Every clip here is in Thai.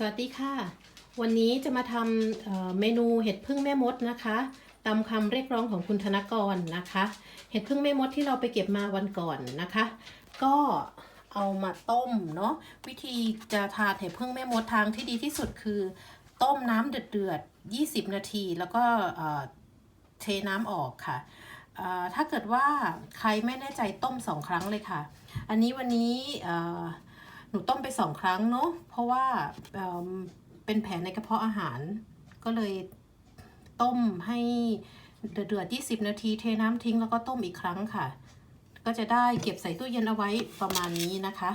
สวัสดีค่ะ วันนี้จะมาทำเเมนูเห็ดพึ่งแม่มดนะคะตามคำเรียกร้องของคุณธนกรนะคะ เห็ดพึ่งแม่มดที่เราไปเก็บมาวันก่อนนะคะ ก็เอามาต้มเนาะวิธีจะทานเห็ดพึ่งแม่มดทางที่ดีที่สุดคือ ต้มน้ำเดือดๆ 20 นาที แล้วก็เทน้ำออกค่ะถ้าเกิดว่าใครไม่แน่ใจต้มสองครั้งเลยค่ะ อันนี้วันนี้ หนูต้มไปสองครั้งเนาะเพราะว่าเเป็นแผลในกระเพาะอาหาร ก็เลยต้มให้เดือดๆ20 นาที เทน้ำทิ้งแล้วก็ต้มอีกครั้งค่ะ ก็จะได้เก็บใส่ตู้เย็นเอาไว้ประมาณนี้นะคะ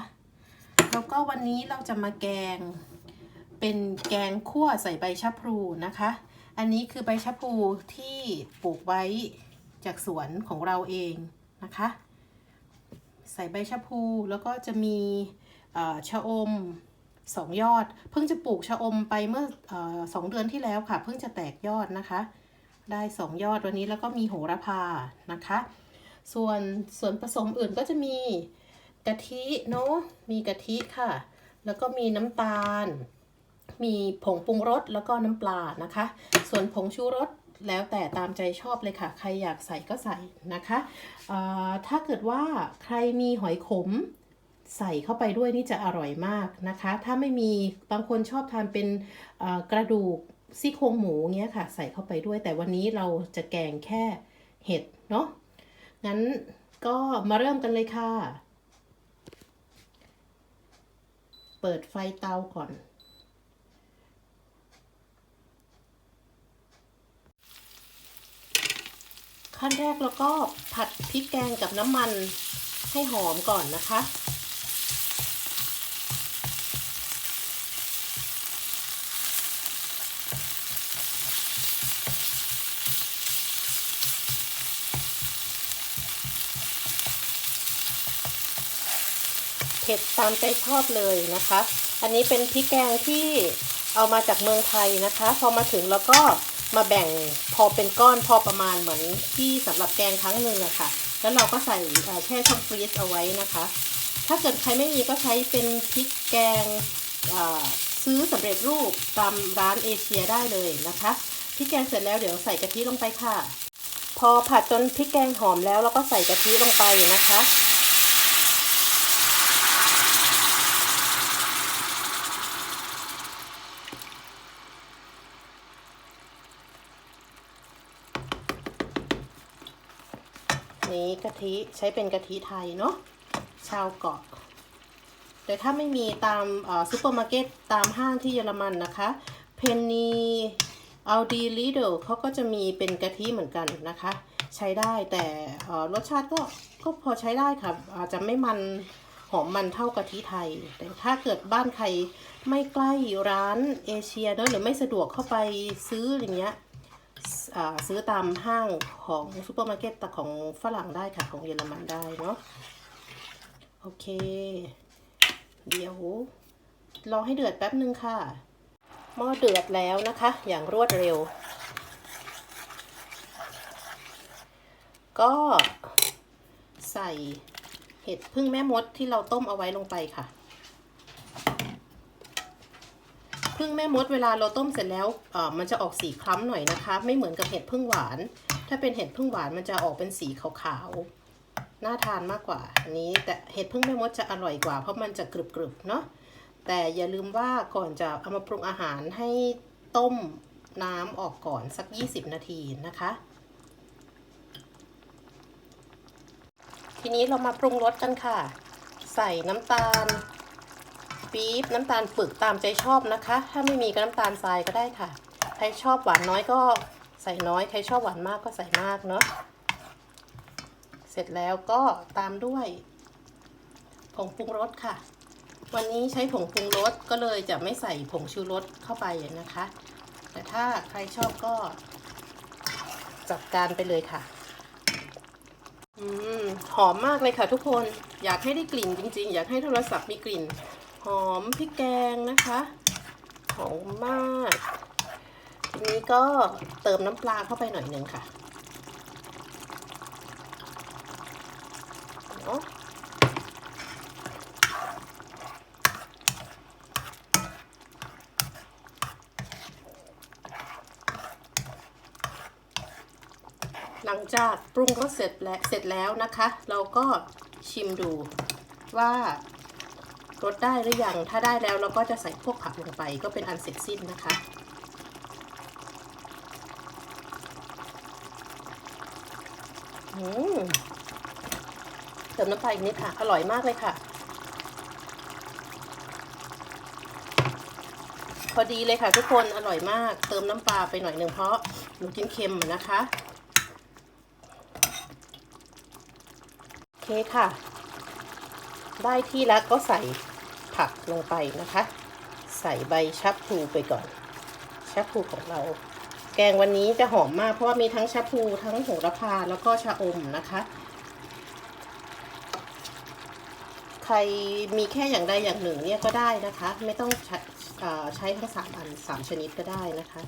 แล้วก็วันนี้เราจะมาแกง เป็นแกงคั่วใส่ใบชะพลูนะคะ อันนี้คือใบชะพลูที่ปลูกไว้จากสวนของเราเองนะคะ ใส่ใบชะพลูแล้วก็จะมี ชะอมสองยอด เพิ่งจะปลูกชะอมไปเมื่ออสองเดือนที่แล้วค่ะ เพิ่งจะแตกยอดนะคะ ได้สองยอดวันนี้แล้วก็มีโหระพานะคะ ส่วนส่วนผสมอื่นก็จะมีกะทิเนาะมีกะทิค่ะ แล้วก็มีน้ำตาล มีผงปรุงรสแล้วก็น้ำปลานะคะ ส่วนผงชูรสแล้วแต่ตามใจชอบเลยค่ะ ใครอยากใส่ก็ใส่นะคะ ถ้าเกิดว่าใครมีหอยขม ใส่เข้าไปด้วยนี่จะอร่อยมากนะคะ ถ้าไม่มีบางคนชอบทานเป็นกระดูกซี่โครงหมูเงี้ยค่ะ ใส่เข้าไปด้วย แต่วันนี้เราจะแกงแค่เห็ดเนาะงั้นก็มาเริ่มกันเลยค่ะ เปิดไฟเตาก่อน ขั้นแรกแล้วก็ผัดพริกแกงกับน้ำมันให้หอมก่อนนะคะ เผ็ดตามใจชอบเลยนะคะ อันนี้เป็นพริกแกงที่เอามาจากเมืองไทยนะคะ พอมาถึงแล้วก็มาแบ่งพอเป็นก้อนพอประมาณเหมือนที่สำหรับแกงครั้งหนึ่งอะค่ะ แล้วเราก็ใส่แช่ช่องฟรีซเอาไว้นะคะ ถ้าเกิดใครไม่มีก็ใช้เป็นพริกแกงซื้อสำเร็จรูปตามร้านเอเชียได้เลยนะคะพริกแกงเสร็จแล้วเดี๋ยวใส่กะทิลงไปค่ะ พอผัดจนพริกแกงหอมแล้วเราก็ใส่กะทิลงไปนะคะ นี้กะทิใช้เป็นกะทิไทยเนาะชาวเกาะ แต่ถ้าไม่มีตามซูเปอร์มาร์เก็ตตามห้างที่เยอรมันนะคะ เพนนีอัลดีลีเดเขาก็จะมีเป็นกะทิเหมือนกันนะคะ ใช้ได้แต่รสชาติก็ก็พอใช้ได้ค่ะ อาจจะไม่มันหอมมันเท่ากะทิไทย แต่ถ้าเกิดบ้านใครไม่ใกล้ร้านเอเชียเนอะหรือไม่สะดวกเข้าไปซื้ออย่างเงี้ย ซื้อตามห้างของซูเปอร์มาร์เก็ตแต่ของฝรั่งได้ค่ะ ของเยอรมันได้เนาะโอเค เดี๋ยวรอให้เดือดแป๊บนึงค่ะ หม้อเดือดแล้วนะคะ อย่างรวดเร็ว ก็ใส่เห็ดพึ่งแม่มดที่เราต้มเอาไว้ลงไปค่ะ พึ่งแม่มดเวลาเราต้มเสร็จแล้วเออมันจะออกสีคล้ำหน่อยนะคะ ไม่เหมือนกับเห็ดพึ่งหวาน ถ้าเป็นเห็ดพึ่งหวานมันจะออกเป็นสีขาวๆน่าทานมากกว่าอันนี้ แต่เห็ดพึ่งแม่มดจะอร่อยกว่า เพราะมันจะกรึบๆเนาะแต่อย่าลืมว่าก่อนจะเอามาปรุงอาหารให้ต้มน้ำออกก่อนสัก 20 นาทีนะคะ ทีนี้เรามาปรุงรสกันค่ะ ใส่น้ำตาล ปี๊บน้ำตาลปึกตามใจชอบนะคะ ถ้าไม่มีก็น้ำตาลทรายก็ได้ค่ะ ใครชอบหวานน้อยก็ใส่น้อย ใครชอบหวานมากก็ใส่มากเนาะ เสร็จแล้วก็ตามด้วยผงปรุงรสค่ะ วันนี้ใช้ผงปรุงรสก็เลยจะไม่ใส่ผงชูรสเข้าไปนะคะ แต่ถ้าใครชอบก็จัดการไปเลยค่ะอืมหอมมากเลยค่ะทุกคน อยากให้ได้กลิ่นจริง ๆ อยากให้โทรศัพท์มีกลิ่น หอมพริกแกงนะคะหอมมาก ทีนี้ก็เติมน้ำปลาเข้าไปหน่อยหนึ่งค่ะหลังจากปรุงรสเสร็จแล้วเสร็จแล้วนะคะ เราก็ชิมดูว่า รสได้หรือยังถ้าได้แล้วเราก็จะใส่พวกผักลงไป ก็เป็นอันเสร็จสิ้นนะคะเติมน้ำปลาอีกนิดค่ะ อร่อยมากเลยค่ะ พอดีเลยค่ะทุกคนอร่อยมาก เติมน้ำปลาไปหน่อยหนึ่งเพราะหนูกินเค็มนะคะโอเคค่ะ ได้ที่แล้วก็ใส่ ผักลงไปนะคะ ใส่ใบชับพลูไปก่อน ชับพลูของเรา แกงวันนี้จะหอมมากเพราะว่ามีทั้งชะพลูทั้งโหระพาแล้วก็ชะอมนะคะ ใครมีแค่อย่างใดอย่างหนึ่งเนี่ยก็ได้นะคะ ไม่ต้องใช้ใช้ทั้งสามอันสามชนิดก็ได้นะคะ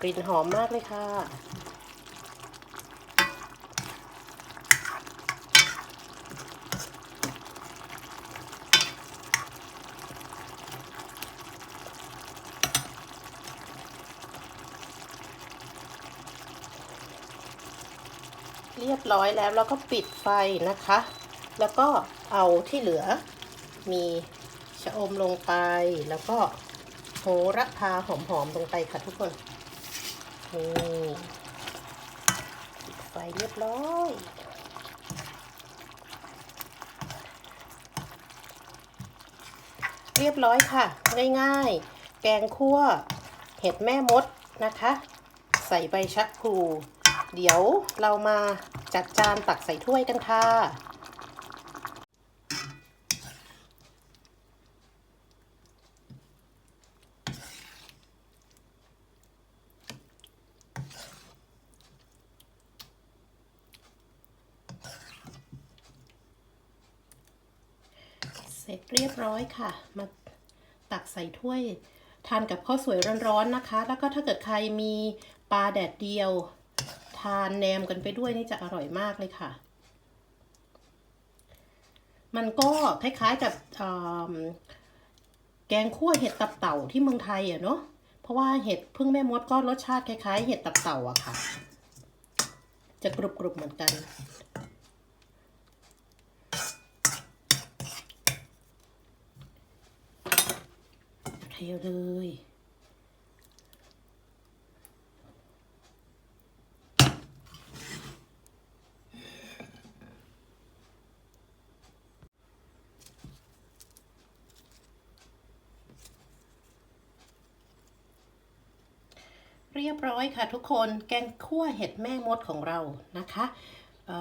กลิ่นหอมมากเลยค่ะ เรียบร้อยแล้วเราก็ปิดไฟนะคะ แล้วก็เอาที่เหลือมีชะอมลงไปแล้วก็โหระพาหอมๆลงไปค่ะทุกคน ไปิดไฟเรียบร้อยเรียบร้อยค่ะ ง่ายๆ แกงคั่ว เห็ดแม่มดนะคะ ใส่ใบชักพลูเดี๋ยวเรามาจัดจานตักใส่ถ้วยกันค่ะ ร็จเรียบร้อยค่ะ มาตักใส่ถ้วยทานกับข้าวสวยร้อนๆนะคะ แล้วก็ถ้าเกิดใครมีปลาแดดเดียว ทานแหนมกันไปด้วยนี่จะอร่อยมากเลยค่ะ มันก็คล้ายๆกับแกงคั่วเห็ดตับเต่าที่เมืองไทยอะเนาะ เพราะว่าเห็ดพึ่งแม่มดก็รสชาติคล้ายๆ เห็ดตับเต่าอะค่ะ จะกรุบๆเหมือนกัน เทเลยเรียบร้อยค่ะทุกคนแกงคั่วเห็ดแม่มดของเรานะคะ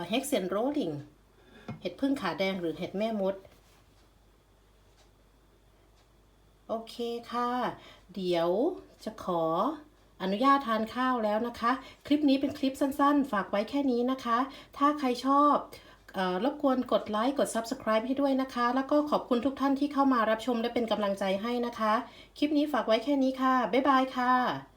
เฮกเซนโรลิงเห็ดพึ่งขาแดงหรือเห็ดแม่มด โอเคค่ะ เดี๋ยวจะขออนุญาตทานข้าวแล้วนะคะ คลิปนี้เป็นคลิปสั้นๆ ฝากไว้แค่นี้นะคะ ถ้าใครชอบรบกวนกดไลค์ กด Subscribe ให้ด้วยนะคะ แล้วก็ขอบคุณทุกท่านที่เข้ามารับชมและเป็นกำลังใจให้นะคะ คลิปนี้ฝากไว้แค่นี้ค่ะ บ๊ายบายค่ะ